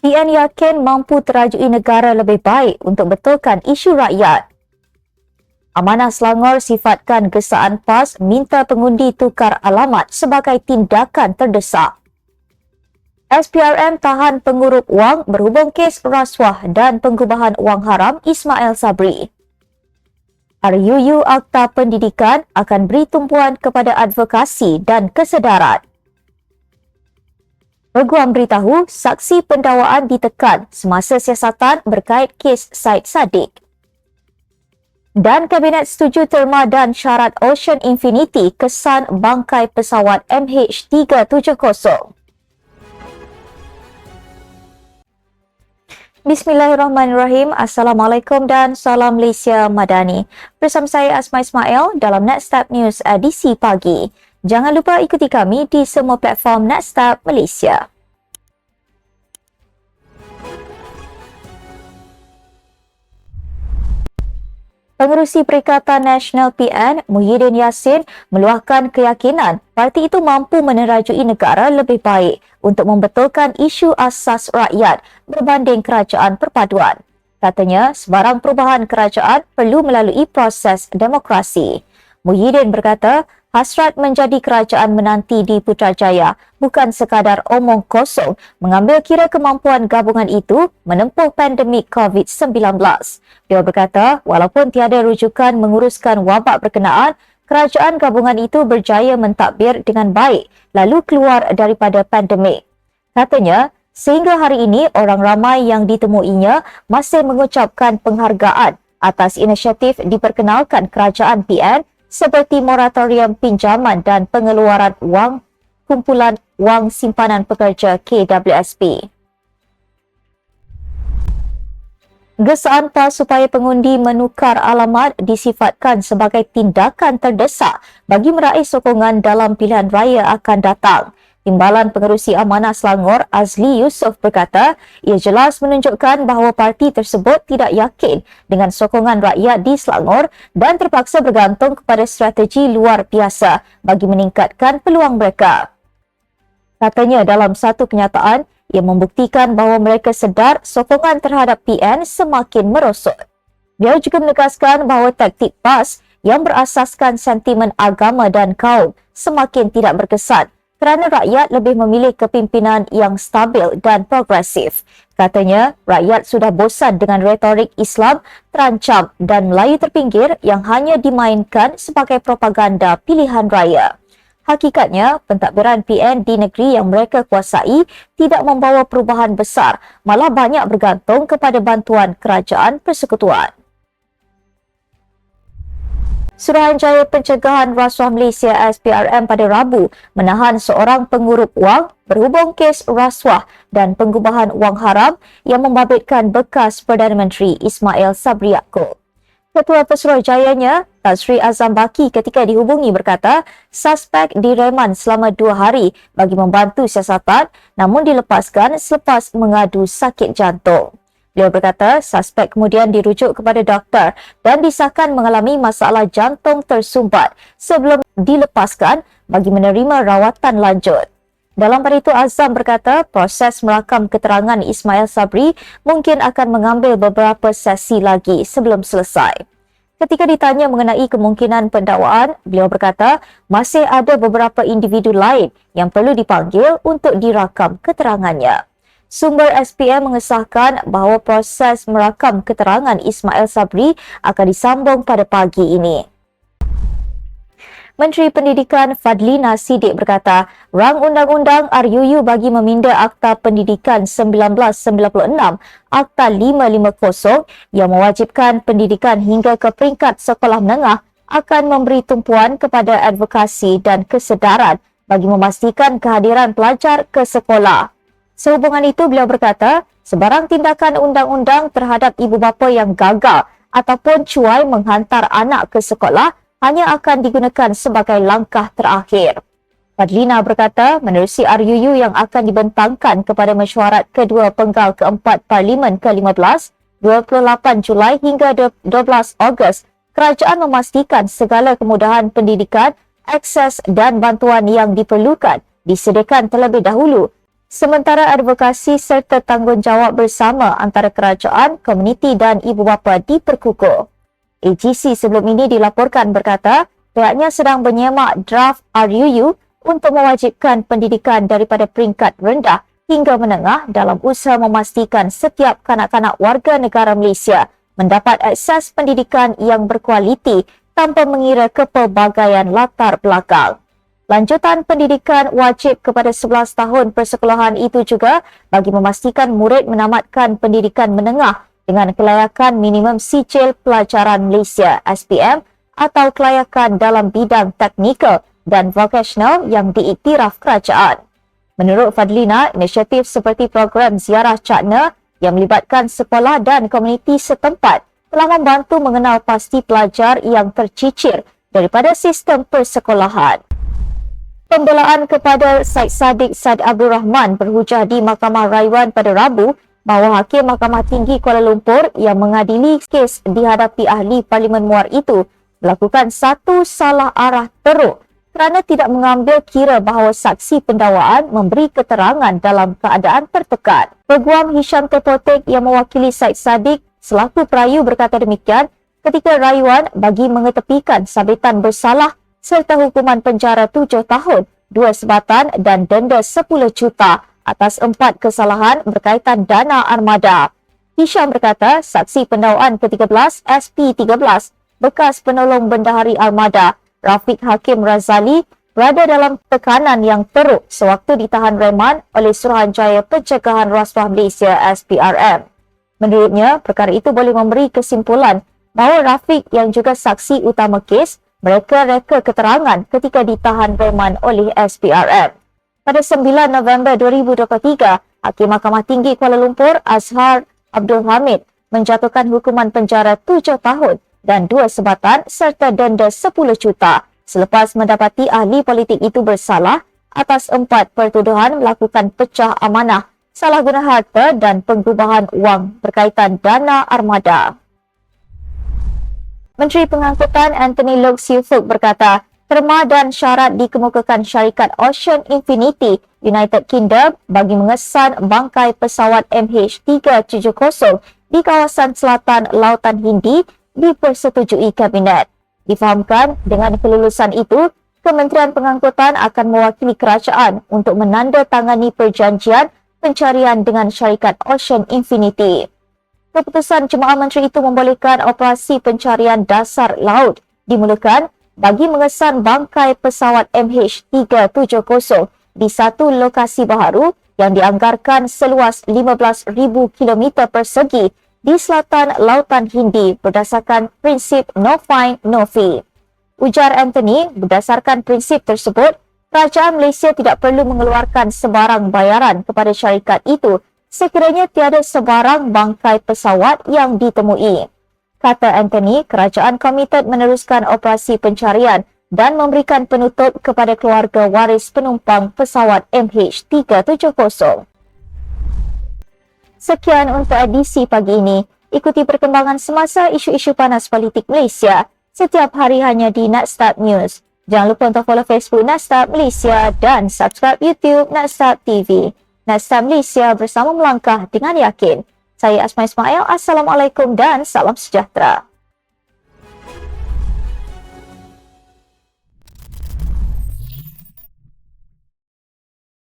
PN yakin mampu terajui negara lebih baik untuk betulkan isu rakyat. Amanah Selangor sifatkan gesaan PAS minta pengundi tukar alamat sebagai tindakan terdesak. SPRM tahan pengurup wang berhubung kes rasuah dan pengubahan wang haram Ismail Sabri. RUU Akta Pendidikan akan beri tumpuan kepada advokasi dan kesedaran. Peguam beritahu saksi pendakwaan ditekan semasa siasatan berkait kes Said Sadiq. Dan Kabinet setuju terma dan syarat Ocean Infinity kesan bangkai pesawat MH370. Bismillahirrahmanirrahim. Assalamualaikum dan salam Malaysia Madani. Bersama saya Asma Ismail dalam Next Step News edisi pagi. Jangan lupa ikuti kami di semua platform Netstab Malaysia. Pengerusi Perikatan Nasional PN, Muhyiddin Yassin, meluahkan keyakinan parti itu mampu menerajui negara lebih baik untuk membetulkan isu asas rakyat berbanding kerajaan perpaduan. Katanya, sebarang perubahan kerajaan perlu melalui proses demokrasi. Muhyiddin berkata, hasrat menjadi kerajaan menanti di Putrajaya bukan sekadar omong kosong mengambil kira kemampuan gabungan itu menempuh pandemik COVID-19. Dia berkata, walaupun tiada rujukan menguruskan wabak berkenaan, kerajaan gabungan itu berjaya mentadbir dengan baik lalu keluar daripada pandemik. Katanya, sehingga hari ini orang ramai yang ditemuinya masih mengucapkan penghargaan atas inisiatif diperkenalkan kerajaan PN seperti moratorium pinjaman dan pengeluaran wang kumpulan wang simpanan pekerja KWSP. Gesaan PAS supaya pengundi menukar alamat disifatkan sebagai tindakan terdesak bagi meraih sokongan dalam pilihan raya akan datang. Timbalan Pengerusi Amanah Selangor Azli Yusof berkata, ia jelas menunjukkan bahawa parti tersebut tidak yakin dengan sokongan rakyat di Selangor dan terpaksa bergantung kepada strategi luar biasa bagi meningkatkan peluang mereka. Katanya dalam satu kenyataan, ia membuktikan bahawa mereka sedar sokongan terhadap PN semakin merosot. Dia juga menegaskan bahawa taktik PAS yang berasaskan sentimen agama dan kaum semakin tidak berkesan kerana rakyat lebih memilih kepimpinan yang stabil dan progresif. Katanya, rakyat sudah bosan dengan retorik Islam terancam dan Melayu terpinggir yang hanya dimainkan sebagai propaganda pilihan raya. Hakikatnya, pentadbiran PN di negeri yang mereka kuasai tidak membawa perubahan besar, malah banyak bergantung kepada bantuan kerajaan persekutuan. Suruhanjaya Pencegahan Rasuah Malaysia SPRM pada Rabu menahan seorang pengurup wang berhubung kes rasuah dan pengubahan wang haram yang membabitkan bekas Perdana Menteri Ismail Sabri Yaakob. Ketua Pesuruhjayanya, Tan Sri Azam Baki ketika dihubungi berkata, suspek direman selama dua hari bagi membantu siasatan namun dilepaskan selepas mengadu sakit jantung. Beliau berkata suspek kemudian dirujuk kepada doktor dan disahkan mengalami masalah jantung tersumbat sebelum dilepaskan bagi menerima rawatan lanjut. Dalam pada itu Azam berkata proses merakam keterangan Ismail Sabri mungkin akan mengambil beberapa sesi lagi sebelum selesai. Ketika ditanya mengenai kemungkinan pendakwaan, beliau berkata masih ada beberapa individu lain yang perlu dipanggil untuk dirakam keterangannya. Sumber SPM mengesahkan bahawa proses merakam keterangan Ismail Sabri akan disambung pada pagi ini. Menteri Pendidikan Fadlina Sidik berkata, rang undang-undang RUU bagi meminda Akta Pendidikan 1996, Akta 550 yang mewajibkan pendidikan hingga ke peringkat sekolah menengah akan memberi tumpuan kepada advokasi dan kesedaran bagi memastikan kehadiran pelajar ke sekolah. Sehubungan itu, beliau berkata, sebarang tindakan undang-undang terhadap ibu bapa yang gagal ataupun cuai menghantar anak ke sekolah hanya akan digunakan sebagai langkah terakhir. Fadlina berkata, menerusi RUU yang akan dibentangkan kepada mesyuarat kedua penggal keempat Parlimen ke-15, 28 Julai hingga 12 Ogos, kerajaan memastikan segala kemudahan pendidikan, akses dan bantuan yang diperlukan disediakan terlebih dahulu sementara advokasi serta tanggungjawab bersama antara kerajaan, komuniti dan ibu bapa diperkukuh. AGC sebelum ini dilaporkan berkata pihaknya sedang menyemak draft RUU untuk mewajibkan pendidikan daripada peringkat rendah hingga menengah dalam usaha memastikan setiap kanak-kanak warga negara Malaysia mendapat akses pendidikan yang berkualiti tanpa mengira kepelbagaian latar belakang. Lanjutan pendidikan wajib kepada 11 tahun persekolahan itu juga bagi memastikan murid menamatkan pendidikan menengah dengan kelayakan minimum sijil pelajaran Malaysia SPM atau kelayakan dalam bidang teknikal dan vocational yang diiktiraf kerajaan. Menurut Fadlina, inisiatif seperti program ziarah cakna yang melibatkan sekolah dan komuniti setempat telah membantu mengenal pasti pelajar yang tercicir daripada sistem persekolahan pembelaan kepada Syed Saddiq Sad Abdul Rahman berhujah di Mahkamah Rayuan pada Rabu bahawa Hakim Mahkamah Tinggi Kuala Lumpur yang mengadili kes dihadapi ahli Parlimen Muar itu melakukan satu salah arah teruk kerana tidak mengambil kira bahawa saksi pendakwaan memberi keterangan dalam keadaan tertekan. Peguam Hisham Tepotek yang mewakili Syed Saddiq selaku perayu berkata demikian ketika rayuan bagi mengetepikan sabitan bersalah serta hukuman penjara tujuh tahun, dua sebatan dan denda sepuluh juta atas empat kesalahan berkaitan dana armada. Hisham berkata saksi pendakwaan ke-13 SP13 bekas penolong bendahari armada Rafiq Hakim Razali berada dalam tekanan yang teruk sewaktu ditahan reman oleh Suruhanjaya Pencegahan Rasuah Malaysia SPRM. Menurutnya, perkara itu boleh memberi kesimpulan bahawa Rafiq yang juga saksi utama kes mereka reka keterangan ketika ditahan reman oleh SPRM. Pada 9 November 2023, Hakim Mahkamah Tinggi Kuala Lumpur Azhar Abdul Hamid menjatuhkan hukuman penjara 7 tahun dan 2 sebatan serta denda 10 juta selepas mendapati ahli politik itu bersalah atas empat pertuduhan melakukan pecah amanah, salah guna harta dan penggubahan wang berkaitan dana armada. Menteri Pengangkutan Anthony Loke Siufuk berkata, terma dan syarat dikemukakan syarikat Ocean Infinity United Kingdom bagi mengesan bangkai pesawat MH370 di kawasan selatan Lautan Hindi dipersetujui Kabinet. Difahamkan dengan kelulusan itu, Kementerian Pengangkutan akan mewakili kerajaan untuk menandatangani perjanjian pencarian dengan syarikat Ocean Infinity. Keputusan Jemaah Menteri itu membolehkan operasi pencarian dasar laut dimulakan bagi mengesan bangkai pesawat MH370 di satu lokasi baharu yang dianggarkan seluas 15,000 km persegi di selatan Lautan Hindi berdasarkan prinsip no fine, no fee. Ujar Anthony, berdasarkan prinsip tersebut, Kerajaan Malaysia tidak perlu mengeluarkan sebarang bayaran kepada syarikat itu sekiranya tiada sebarang bangkai pesawat yang ditemui. Kata Anthony, kerajaan komited meneruskan operasi pencarian dan memberikan penutup kepada keluarga waris penumpang pesawat MH370. Sekian untuk edisi pagi ini. Ikuti perkembangan semasa isu-isu panas politik Malaysia setiap hari hanya di Natstab News. Jangan lupa untuk follow Facebook Natstab Malaysia dan subscribe YouTube Natstab TV. Nasta Malaysia bersama melangkah dengan yakin. Saya Asma Ismail. Assalamualaikum dan salam sejahtera.